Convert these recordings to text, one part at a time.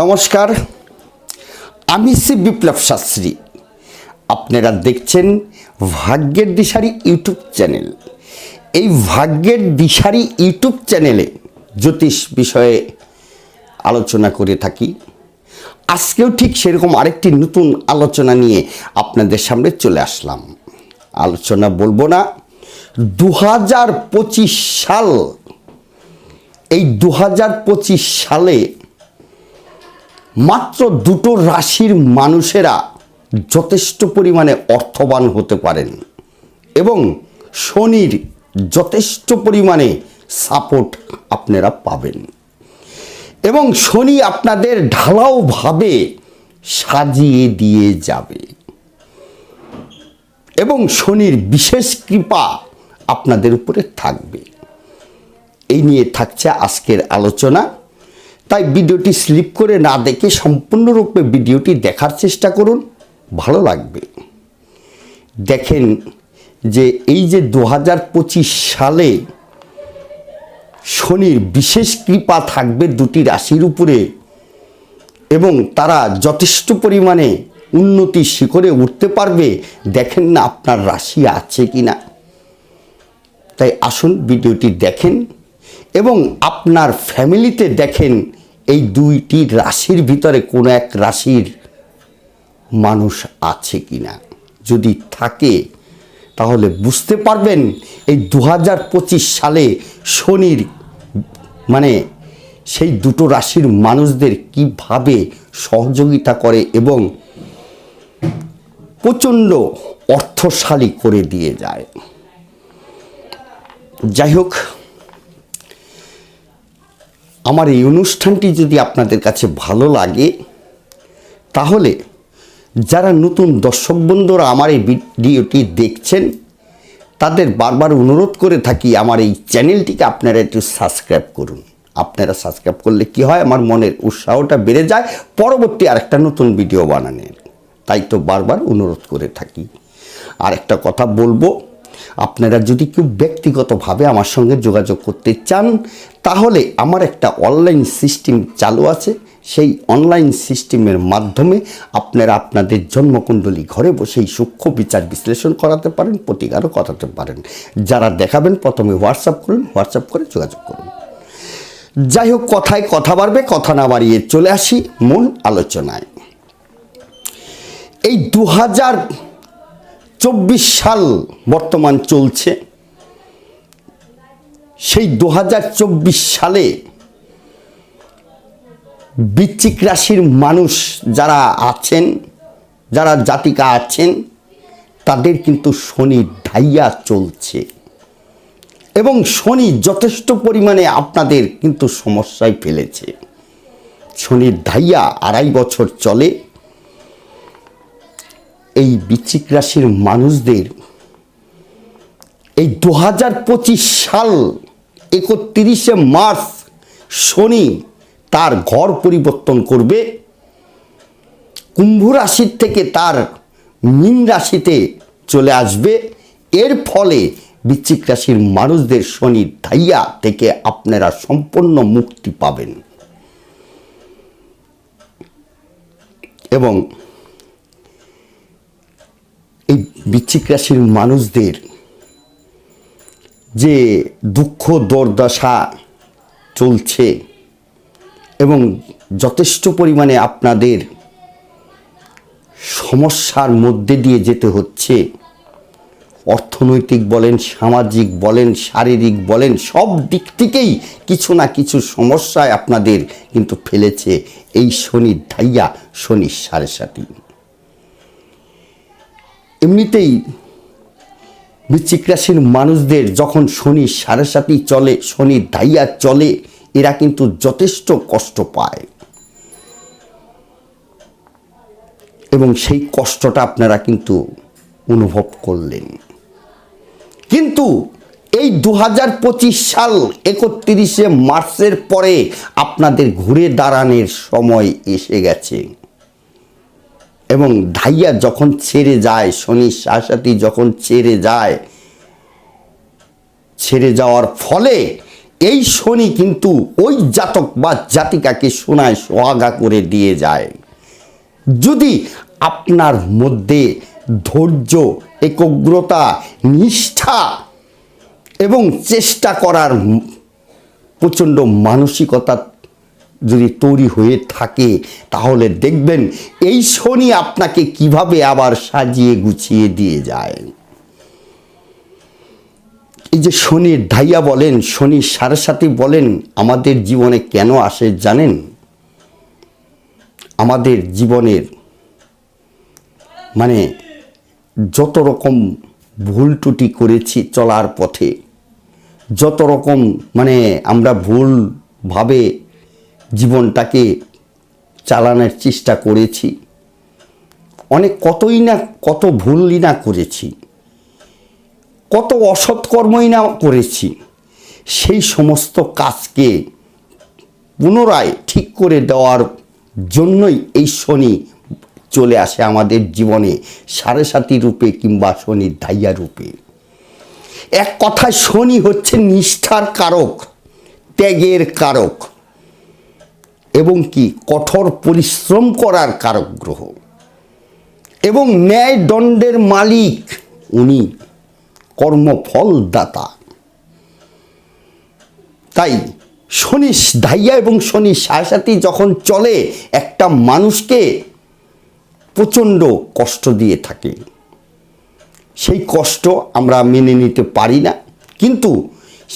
নমস্কার, আমি শ্রী বিপ্লব শাস্ত্রী। আপনারা দেখছেন ভাগ্যের দিশারি ইউটিউব চ্যানেল। এই ভাগ্যের দিশারি ইউটিউব চ্যানেলে জ্যোতিষ বিষয়ে আলোচনা করে থাকি। আজকেও ঠিক সেরকম আরেকটি নতুন আলোচনা নিয়ে আপনাদের সামনে চলে আসলাম। আলোচনা বলব না দু হাজার পঁচিশ সাল, এই দু হাজার পঁচিশ সালে মাত্র দুটো রাশির মানুষেরা যথেষ্ট পরিমাণে অর্থবান হতে পারেন এবং শনির যথেষ্ট পরিমাণে সাপোর্ট আপনারা পাবেন। এবং শনি আপনাদের ঢালাওভাবে সাজিয়ে দিয়ে যাবে। এবং শনির বিশেষ কৃপা আপনাদের উপরে থাকবে। এই নিয়ে থাকছে আজকের আলোচনা। তাই ভিডিওটি স্লিপ করে না দেখে সম্পূর্ণরূপে ভিডিওটি দেখার চেষ্টা করুন, ভালো লাগবে। দেখেন যে এই যে দু হাজার পঁচিশ সালে শনির বিশেষ কৃপা থাকবে দুটি রাশির উপরে এবং তারা যথেষ্ট পরিমাণে উন্নতি শিখরে উঠতে পারবে, দেখেন না আপনার রাশি আছে কি না তাই আসুন ভিডিওটি দেখেন। এবং আপনার ফ্যামিলিতে দেখেন এই দুইটি রাশির ভিতরে কোনো এক রাশির মানুষ আছে কি না যদি থাকে, তাহলে বুঝতে পারবেন এই দু হাজার পঁচিশ সালে শনির মানে সেই দুটো রাশির মানুষদের কীভাবে সহযোগিতা করে এবং প্রচণ্ড অর্থশালী করে দিয়ে যায়। যাই হোক আমার এই অনুষ্ঠানটি যদি আপনাদের কাছে ভালো লাগে, তাহলে যারা নতুন দর্শক বন্ধুরা আমার এই ভিডিওটি দেখছেন, তাদের বারবার অনুরোধ করে থাকি আমার এই চ্যানেলটিকে আপনারা একটু সাবস্ক্রাইব করুন। আপনারা সাবস্ক্রাইব করলে কি হয়, আমার মনের উৎসাহটা বেড়ে যায়, পরবর্তী আরেকটা নতুন ভিডিও বানানোর। তাই তো বারবার অনুরোধ করে থাকি। আর একটা কথা বলব আপনারা যদি কেউ ব্যক্তিগতভাবে আমার সঙ্গে যোগাযোগ করতে চান, তাহলে আমার একটা অনলাইন সিস্টেম চালু আছে। সেই অনলাইন সিস্টেমের মাধ্যমে আপনারা আপনাদের জন্মকুণ্ডলী ঘরে বসেই সূক্ষ্ম বিচার বিশ্লেষণ করাতে পারেন, প্রতিকারও করাতে পারেন। যারা দেখাবেন, প্রথমে হোয়াটসঅ্যাপ করুন হোয়াটসঅ্যাপ করে যোগাযোগ করুন। যাই হোক, কথায় কথা বাড়বে, কথা না বাড়িয়ে চলে আসি মূল আলোচনায়। এই দু হাজার চব্বিশ সাল বর্তমান চলছে। সেই দু হাজার চব্বিশ সালে বৃশ্চিক রাশির মানুষ যারা আছেন, যারা জাতিকা আছেন, তাদের কিন্তু শনি ঢাইয়া চলছে। এবং শনি যথেষ্ট পরিমাণে আপনাদের কিন্তু সমস্যায় ফেলেছে। শনির ধাইয়া আড়াই বছর চলে। এই বৃশ্চিক রাশির মানুষদের এই দু হাজার পঁচিশ সাল একত্রিশে মার্চ শনি তার ঘর পরিবর্তন করবে। কুম্ভ রাশির থেকে তার মীন রাশিতে চলে আসবে। এর ফলে বৃশ্চিক রাশির মানুষদের শনির ধাইয়া থেকে আপনারা সম্পূর্ণ মুক্তি পাবেন। এবং বৃশ্চিক রাশির মানুষদের যে দুঃখ, দুর্দশা চলছে এবং যথেষ্ট পরিমাণে আপনাদের সমস্যার মধ্যে দিয়ে যেতে হচ্ছে, অর্থনৈতিক বলেন, সামাজিক বলেন, শারীরিক বলেন, সব দিক থেকেই কিছু না কিছু সমস্যায় আপনাদের কিন্তু ফেলেছে এই শনির ধাইয়া, শনির সাড়ে সাথী এমনিতেই বৃশ্চিক রাশির মানুষদের যখন শনি সাড়ে সাথী চলে, শনি ধাইয়া চলে, এরা কিন্তু যথেষ্ট কষ্ট পায়। এবং সেই কষ্টটা আপনারা কিন্তু অনুভব করলেন। কিন্তু এই দু হাজার পঁচিশ সাল একত্রিশে মার্চের পরে আপনাদের ঘুরে দাঁড়ানোর সময় এসে গেছে। এবং ধাইয়া যখন ছেড়ে যায়, শনি শাসাতি যখন ছেড়ে যায়, ছেড়ে যাওয়ার ফলে এই শনি কিন্তু ওই জাতক বা জাতিকাকে সোনায় সোহাগা করে দিয়ে যায়। যদি আপনার মধ্যে ধৈর্য, একগ্রতা, নিষ্ঠা এবং চেষ্টা করার প্রচণ্ড মানসিকতা যদি তৈরি হয়ে থাকে, তাহলে দেখবেন এই শনি আপনাকে কীভাবে আবার সাজিয়ে গুছিয়ে দিয়ে যায়। এই যে শনির ধাইয়া বলেন, শনির সাথে বলেন, আমাদের জীবনে কেন আসে জানেন? আমাদের জীবনের মানে যত রকম ভুল ত্রুটি করেছি চলার পথে, যত রকম মানে আমরা ভুলভাবে জীবনটাকে চালানোর চেষ্টা করেছি। অনেক কতই না কত ভুলই না করেছি। কত অসৎকর্মই না করেছি। সেই সমস্ত কাজকে পুনরায় ঠিক করে দেওয়ার জন্যই এই শনি চলে আসে আমাদের জীবনে, সাড়ে সাতি রূপে কিংবা শনির ধাইয়া রূপে। এক কথায় শনি হচ্ছে নিষ্ঠার কারক, ত্যাগের কারক। এবং কি কঠোর পরিশ্রম করার কারক গ্রহ এবং ন্যায় দণ্ডের মালিক উনি কর্মফলদাতা। তাই শনি ধাইয়া এবং শনি সাথী যখন চলে, একটা মানুষকে প্রচণ্ড কষ্ট দিয়ে থাকে। সেই কষ্ট আমরা মেনে নিতে পারি না। কিন্তু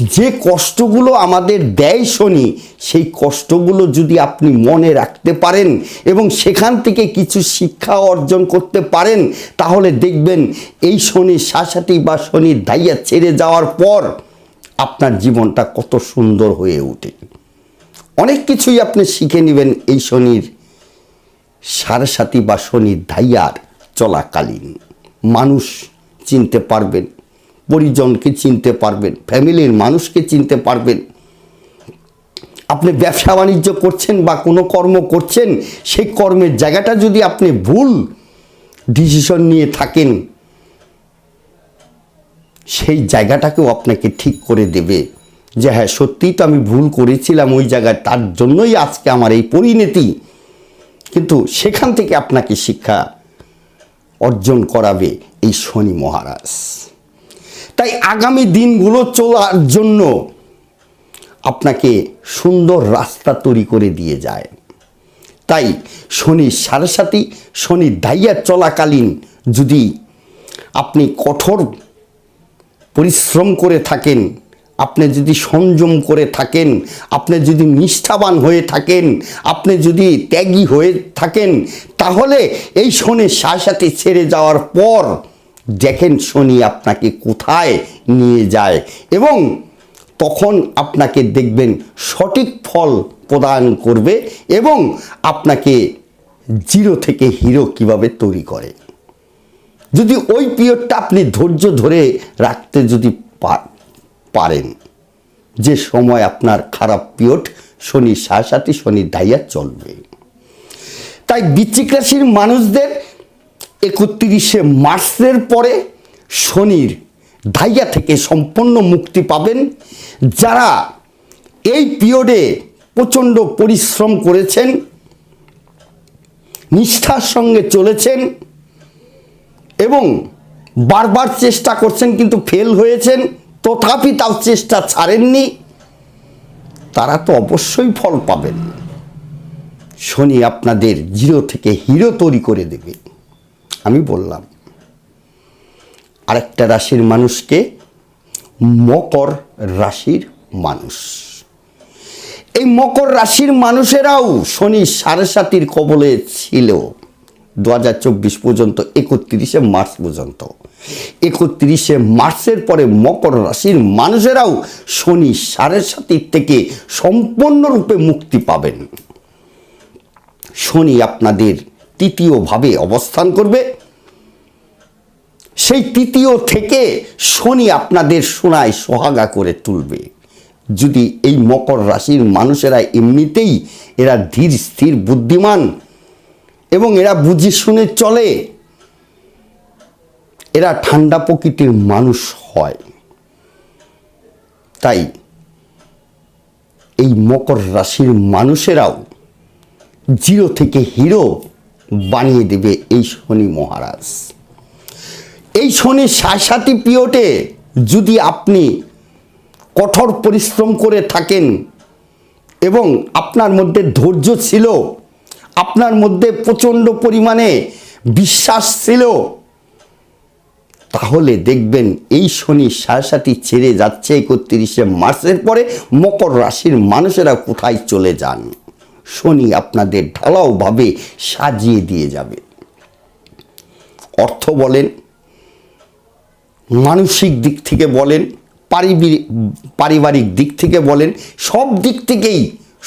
যে কষ্টগুলো আমাদের দেয় শনি, সেই কষ্টগুলো যদি আপনি মনে রাখতে পারেন এবং সেখান থেকে কিছু শিক্ষা অর্জন করতে পারেন, তাহলে দেখবেন এই শনি শাসাতি বা শনির দাইয়া ছেড়ে যাওয়ার পর আপনার জীবনটা কত সুন্দর হয়ে ওঠে। অনেক কিছুই আপনি শিখে নেবেন এই শনির সাড়ে সাথী বা শনির ধাইয়ার চলাকালীন। মানুষ চিনতে পারবেন পরিজনকে চিনতে পারবেন, ফ্যামিলির মানুষকে চিনতে পারবেন। আপনি ব্যবসা বাণিজ্য করছেন বা কোনো কর্ম করছেন, সেই কর্মের জায়গাটা যদি আপনি ভুল ডিসিশন নিয়ে থাকেন, সেই জায়গাটাকেও আপনাকে ঠিক করে দেবে যে হ্যাঁ সত্যিই তো আমি ভুল করেছিলাম ওই জায়গায়, তার জন্যই আজকে আমার এই পরিণতি। কিন্তু সেখান থেকে আপনাকে শিক্ষা অর্জন করাবে এই শনি মহারাজ। তাই আগামী দিনগুলো চলার জন্য আপনাকে সুন্দর রাস্তা তৈরি করে দিয়ে যায়। তাই শনি সাড়ে সাথী শনি দাইয়া চলাকালীন যদি আপনি কঠোর পরিশ্রম করে থাকেন, আপনি যদি সংযম করে থাকেন, আপনি যদি নিষ্ঠাবান হয়ে থাকেন, আপনি যদি ত্যাগী হয়ে থাকেন, তাহলে এই শনি সাথে ছেড়ে যাওয়ার পর দেখেন শনি আপনাকে কোথায় নিয়ে যায় এবং তখন আপনাকে দেখবেন সঠিক ফল প্রদান করবে এবং আপনাকে জিরো থেকে হিরো কীভাবে তৈরি করে। যদি ওই পিরিয়ডটা আপনি ধৈর্য ধরে রাখতে যদি পারেন, যে সময় আপনার খারাপ পিরিয়ড, শনি সাথে শনি দাইয়া চলবে। তাই বৃশ্চিক রাশির মানুষদের একত্রিশে মার্চের পরে শনির ধাইয়া থেকে সম্পূর্ণ মুক্তি পাবেন। যারা এই পিরিয়ডে প্রচণ্ড পরিশ্রম করেছেন, নিষ্ঠার সঙ্গে চলেছেন এবং বারবার চেষ্টা করছেন কিন্তু ফেল হয়েছেন, তথাপি তাও চেষ্টা ছাড়েননি, তারা তো অবশ্যই ফল পাবেন। শনি আপনাদের জিরো থেকে হিরো তৈরি করে দেবে। আমি বললাম, আরেকটা রাশির মানুষকে মকর রাশির মানুষ। এই মকর রাশির মানুষেরাও শনি সাড়ে সাতির কবলে ছিল দু হাজার চব্বিশ পর্যন্ত, একত্রিশে মার্চ পর্যন্ত। একত্রিশে মার্চের পরে মকর রাশির মানুষেরাও শনি সাড়ে সাতির থেকে সম্পূর্ণরূপে মুক্তি পাবেন। শনি আপনাদের তৃতীয়ভাবে অবস্থান করবে। সেই তৃতীয় থেকে শনি আপনাদের সোনায় সোহাগা করে তুলবে। যদি এই মকর রাশির মানুষেরা এমনিতেই এরা ধীর, স্থির, বুদ্ধিমান এবং এরা বুঝে শুনে চলে, এরা ঠান্ডা প্রকৃতির মানুষ হয়। তাই এই মকর রাশির মানুষেরাও জিরো থেকে হিরো বানিয়ে দেবে এই শনি মহারাজ। এই শনি সাথী পিরিয়ডে যদি আপনি কঠোর পরিশ্রম করে থাকেন এবং আপনার মধ্যে ধৈর্য ছিল, আপনার মধ্যে প্রচণ্ড পরিমাণে বিশ্বাস ছিল, তাহলে দেখবেন এই শনি সাথী ছেড়ে যাচ্ছে একত্রিশে মার্চের পরে মকর রাশির মানুষেরা কোথায় চলে যান। শনি আপনাদের ঢালাওভাবে সাজিয়ে দিয়ে যাবে। অর্থ বলেন, মানসিক দিক থেকে বলেন পারিবারিক দিক থেকে বলেন, সব দিক থেকেই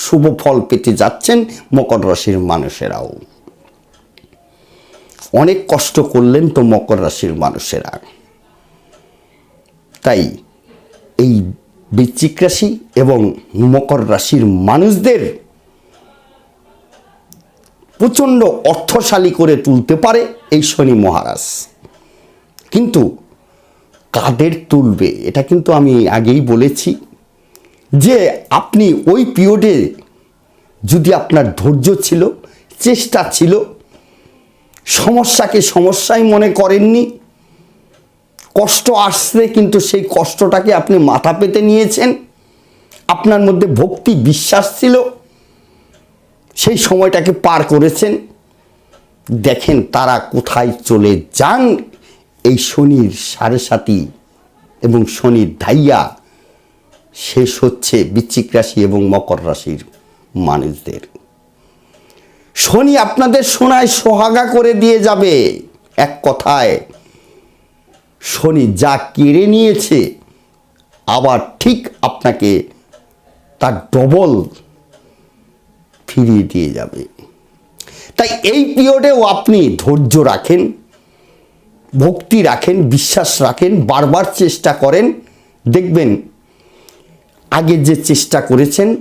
শুভ ফল পেতে যাচ্ছেন মকর রাশির মানুষেরাও। অনেক কষ্ট করলেন তো মকর রাশির মানুষেরা। তাই এই বৃশ্চিক রাশি এবং মকর রাশির মানুষদের প্রচণ্ড অর্থশালী করে তুলতে পারে এই শনি মহারাজ। কিন্তু কাদের তুলবে, এটা কিন্তু আমি আগেই বলেছি যে আপনি ওই পিরিয়ডে যদি আপনার ধৈর্য ছিল, চেষ্টা ছিল, সমস্যাকে সমস্যাই মনে করেননি, কষ্ট আসছে কিন্তু সেই কষ্টটাকে আপনি মাথা পেতে নিয়েছেন, আপনার মধ্যে ভক্তি বিশ্বাস ছিল সেই সময়টাকে পার করেছেন। দেখেন তারা কোথায় চলে যান। এই শনির সাড়ে সাতি এবং শনির ধাইয়া শেষ হচ্ছে বৃশ্চিক রাশি এবং মকর রাশির মানুষদের। শনি আপনাদের সোনায় সোহাগা করে দিয়ে যাবে। এক কথায়, শনি যা কেড়ে নিয়েছে, আবার ঠিক আপনাকে তার ডবল ফিরিয়ে দিয়ে যাবে। তাই এই পিরিয়ডেও আপনি ধৈর্য রাখেন, ভক্তি রাখেন, বিশ্বাস রাখেন, বারবার চেষ্টা করেন। দেখবেন, আগে যে চেষ্টা করেছেন,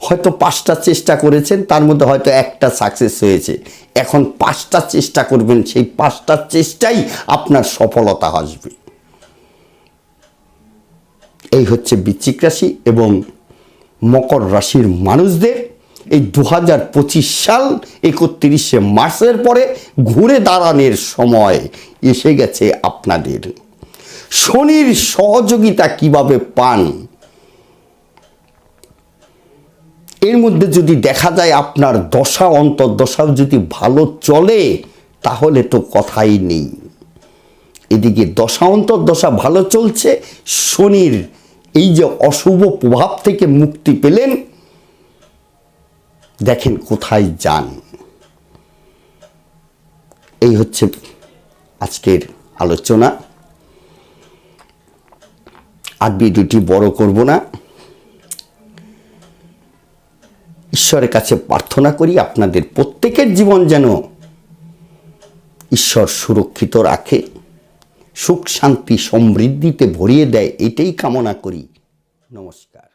হয়তো পাঁচটা চেষ্টা করেছেন, তার মধ্যে হয়তো একটা সাকসেস হয়েছে। এখন পাঁচটা চেষ্টা করবেন, সেই পাঁচটা চেষ্টাই আপনার সফলতা আসবে। এই হচ্ছে বৃশ্চিক রাশি এবং মকর রাশির মানুষদের এই দু হাজার পঁচিশ সাল, একত্রিশে মার্চের পরে ঘুরে দাঁড়ানোর সময় এসে গেছে আপনাদের। শনির সহযোগিতা কীভাবে পান? এর মধ্যে যদি দেখা যায় আপনার দশা অন্তর্দশাও যদি ভালো চলে, তাহলে তো কথাই নেই। এদিকে দশা, অন্তর্দশা ভালো চলছে, শনির এই যে অশুভ প্রভাব থেকে মুক্তি পেলেন দেখেন কোথায় যান। এই হচ্ছে আজকের আলোচনা। আর ভিডিওটি বড় করব না। ঈশ্বরের কাছে প্রার্থনা করি আপনাদের প্রত্যেকের জীবন যেন ঈশ্বর সুরক্ষিত রাখে, সুখ শান্তি সমৃদ্ধিতে ভরিয়ে দেয়, এটাই কামনা করি। নমস্কার।